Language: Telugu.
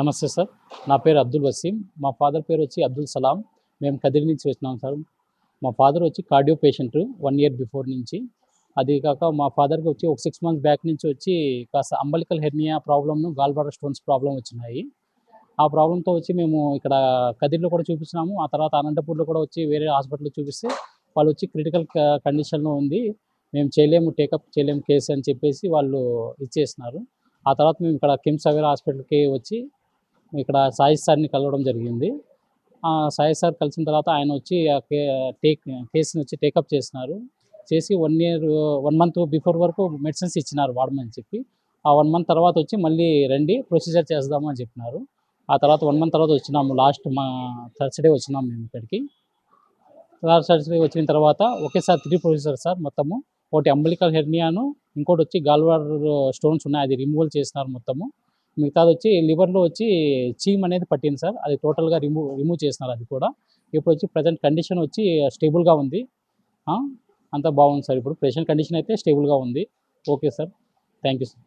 నమస్తే సార్. నా పేరు అబ్దుల్ వసీం. మా ఫాదర్ పేరు వచ్చి అబ్దుల్ సలాం. మేము కదిరి నుంచి వచ్చినాం సార్. మా ఫాదర్ వచ్చి cardio patient one year before నుంచి. అది కాక మా ఫాదర్కి వచ్చి ఒక సిక్స్ మంత్స్ బ్యాక్ నుంచి వచ్చి కాస్త అంబలికల్ హెర్నియా ప్రాబ్లమ్ను గాల్బాడర్ స్టోన్స్ ప్రాబ్లం వచ్చినాయి. ఆ ప్రాబ్లంతో వచ్చి మేము ఇక్కడ కదిరిలో కూడా చూపించినాము ఆ తర్వాత అనంతపూర్లో కూడా వచ్చి వేరే హాస్పిటల్లో చూపిస్తే వాళ్ళు వచ్చి క్రిటికల్ కండిషన్లో ఉంది. మేము చేయలేము టేకప్ చేయలేము కేసు అని చెప్పేసి వాళ్ళు ఇచ్చేసినారు. ఆ తర్వాత మేము ఇక్కడ కిమ్స్ అవేర్ హాస్పిటల్కి వచ్చి ఇక్కడ సాయి సార్ని కలవడం జరిగింది. సాయి సార్ కలిసిన తర్వాత ఆయన వచ్చి ఆ కే టేక్ కేసుని వచ్చి టేకప్ చేసినారు. చేసి one year one month before వరకు మెడిసిన్స్ ఇచ్చినారు వాడమని చెప్పి. ఆ వన్ మంత్ తర్వాత వచ్చి మళ్ళీ రండి ప్రొసీజర్ చేద్దాము అని చెప్పినారు. ఆ తర్వాత వన్ మంత్ తర్వాత వచ్చినాము లాస్ట్ మా థర్స్డే వచ్చినాము మేము ఇక్కడికి. థర్స్డే వచ్చిన తర్వాత ఒకేసారి త్రీ ప్రొసీజర్ సార్ మొత్తము. ఒకటి అంబలికల్ హెర్నియాను ఇంకోటి వచ్చి గాల్వార్ స్టోన్స్ ఉన్నాయి అది రిమూవల్ చేసినారు మొత్తము. మిగతాది వచ్చి లివర్లో వచ్చి చీమ్ అనేది పట్టింది సార్. అది టోటల్గా రిమూవ్ రిమూవ్ చేసినారు అది కూడా. ఇప్పుడు వచ్చి ప్రజెంట్ కండిషన్ వచ్చి స్టేబుల్గా ఉంది. అంతా బాగుంది సార్. ఇప్పుడు ప్రెషెంట్ కండిషన్ అయితే స్టేబుల్గా ఉంది. Okay sir. Thank you sir.